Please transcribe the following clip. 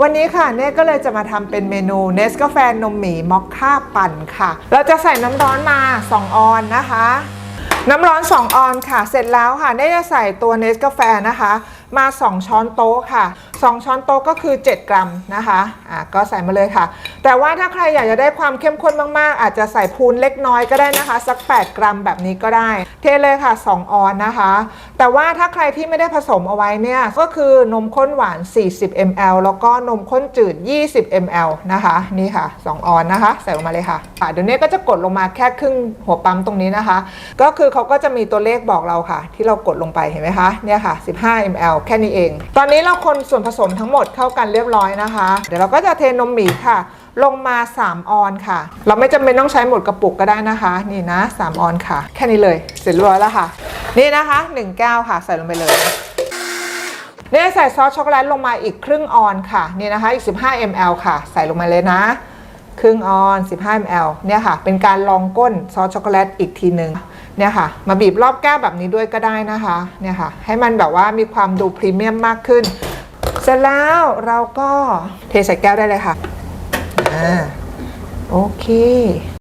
วันนี้ค่ะเน่ก็เลยจะมาทำเป็นเมนูเนสกาแฟนมหมี่มอคค่าปั่นค่ะ เราจะใส่น้ำร้อนมา 2 ออนนะคะ น้ำร้อน 2 ออนค่ะ เสร็จแล้วค่ะเน่จะใส่ตัวเนสกาแฟนะคะ มา 2 ช้อนโต๊ะค่ะ 2 ช้อนโต๊ะก็คือ 7 กรัมนะคะอะก็ใส่มาเลยค่ะ แต่ว่าถ้าใครอยากจะได้ความเข้มข้นมาก ๆ อาจจะใส่พูนเล็กน้อยก็ได้นะคะ สัก 8 กรัมแบบนี้ก็ได้ เทเลยค่ะ 2 ออนนะคะ แต่ว่าถ้าใครที่ไม่ได้ผสมเอาไว้เนี่ยก็คือนมข้นหวาน 40 ml แล้วก็นมข้นจืด 20 ml นะคะนี่ค่ะ 2 ออนนะคะ ใส่ลงมาเลยค่ะค่ะเดี๋ยวนี้ก็จะกดลงมาแค่ครึ่งหัวปั๊มตรงนี้นะคะ ก็คือเขาก็จะมีตัวเลขบอกเราค่ะ ที่เรากดลงไปเห็นไหมคะเนี่ยค่ะ 15 ml แค่นี้เอง ตอนนี้เราคนส่วนผสมทั้งหมดเข้ากันเรียบร้อยนะคะ เดี๋ยวเราก็จะเทนมหมี่ค่ะ ลงมา 3 ออนค่ะ เราไม่จำเป็นต้องใช้หมดกระปุกก็ได้นะคะ นี่นะ 3 ออนค่ะ แค่นี้เลย เสร็จเรียบร้อยแล้วค่ะ นี่นะคะ 1 แก้วค่ะ ใส่ลงไปเลยเนี่ยใส่ซอสช็อกโกแลตลงมาอีกครึ่งออนค่ะ นี่นะคะ อีก 15 ml ค่ะ ใส่ลงมาเลยนะ ครึ่งออน 15 ml เนี่ยค่ะ เป็นการลองก้นซอสช็อกโกแลตอีกทีหนึ่ง เนี่ยค่ะมาบีบรอบแก้วแบบนี้ด้วยก็ได้นะคะเนี่ยค่ะให้มันแบบว่ามีความดูพรีเมียมมากขึ้น เสร็จแล้วเราก็เทใส่แก้วได้เลยค่ะอ่าโอเค